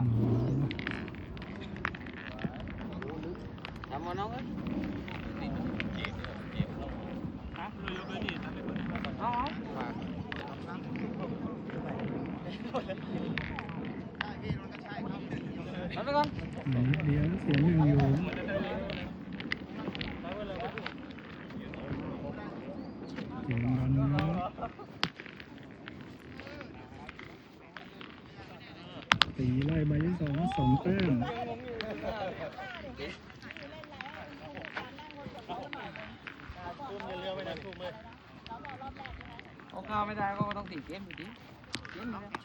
เอ้ยเอาเอาไปก่อนนิดเดียวเสียงหนึ่งอยู่เสียงบอลนะ ตีไล่ใบที่สองสองแต้มเอาข้าวไม่ได้ก็ต้องตีเกมอยู่ดีเกมอยู่ดี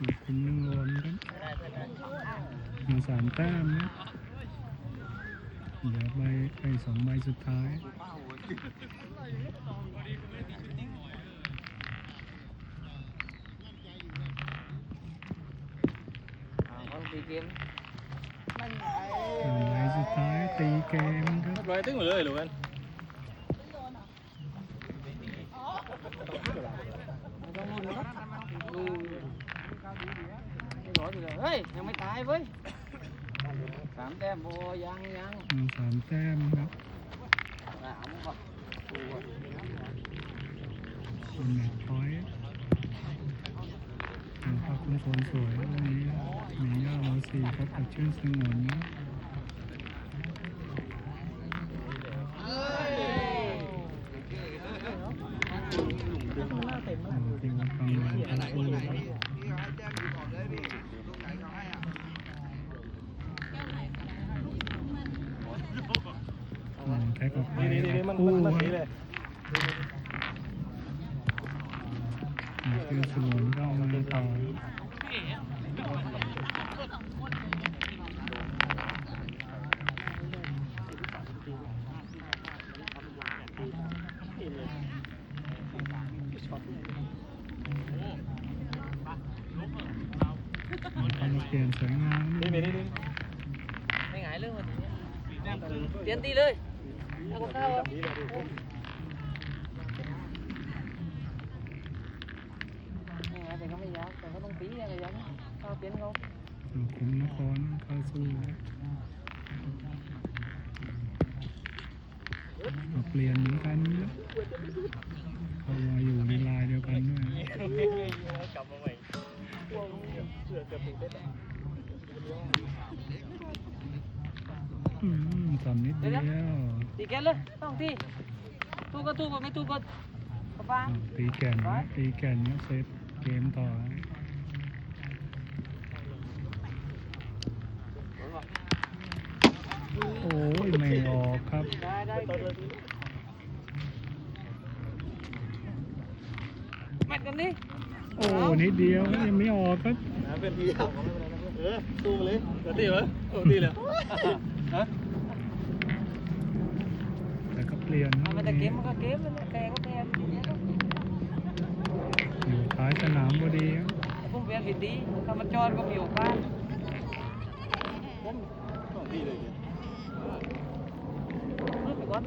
อีกคนหนึ่งรวมกันมาสามแต้มนะเหลือใบใบสองใบสุดท้าย อ่าเขาตีเกม หนึ่งใบสุดท้ายตีเกมครับ ร้อยตึ้งหมดเลยหรือกัน ไม่ต้องลุ้นนะครับอือไม่ร้อยอยู่เลยเฮ้ยยังไม่ตายเว้ยสามแต้มโบยังยัง มาสามแต้มครับ อ่ะเอามาก่อนดูก่อน เป็นแมตช์พอย ต์นะคนสวยวันนี้มีย่าโมสีครับกับชื่อสงวนนะเป็นกำลังทั้งคู่ครับอืมแท็กออกไปนี่นี่อันี่ดมันคู่มันคสีรับเลยชื่อสงวนก็เอามาต่อ เข้ามาเปลี่ยนสวยงามนี่นี่นี่ไม่หงายเรื่องมันเปลี่ยนตีเลยเอากับข้าวอะ นี่เลย ไม่หงายแต่ก็ไม่ยากแต่ก็ต้องตีอะไรอย่างเงี้ย เอาเปลี่ยนเขาขุมนครเข้าสู้ครับก็เปลี่ยนเหมือนกันครับเข้ามาอยู่ในลายเดียวกันด้วยกลับมาใหม่เสือเกือบถูกเต้นอืมสามนิดเดียวตีแกนเลยต้องตีตู้ก็ตู้ก็ไม่ตู้ก็กระบ้างอ้าวตีแก่นนะตีแก่นนะเซฟเกมต่อโอ้ยไม่ออกครับ ได้ได้แมทกันดิโอ้นิดเดียวยังไม่ออกครับนะเป็นพี่เออตู้มาเลยเดี๋ยวตีวะโอ้ตีเลยฮะแต่ก็เปลี่ยนครัเอาบไปแต่เกมมันก็เกมมันแพ้ก็แพ้อยู่ท้ายสนามพอดีครับผมเปลี่ยนผิดดีถ้ามันจอดก็มีโอกาสผมต้องตีเลย รู้ไปก่อน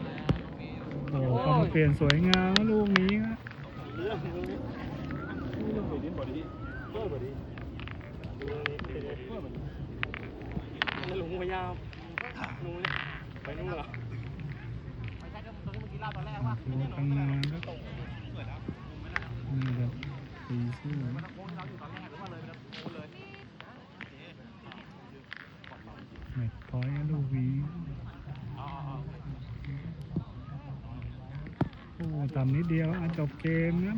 โอ้เข้ามาเปลี่ยนสวยงามลูกนี้ครับเรื่องเรื่องนี้เรื่องตีดินบอดี้เพื่อบอดี้ดูนี่เป็นไงเพื่อนลุงพยายามลุงไปนู่นเหรอตัวข้างหน้าครับนี่ครับตีสู้แมตช์พอยต์ลูกนี้ โอ้ต่ำนิดเดียวอะจบเกมนะ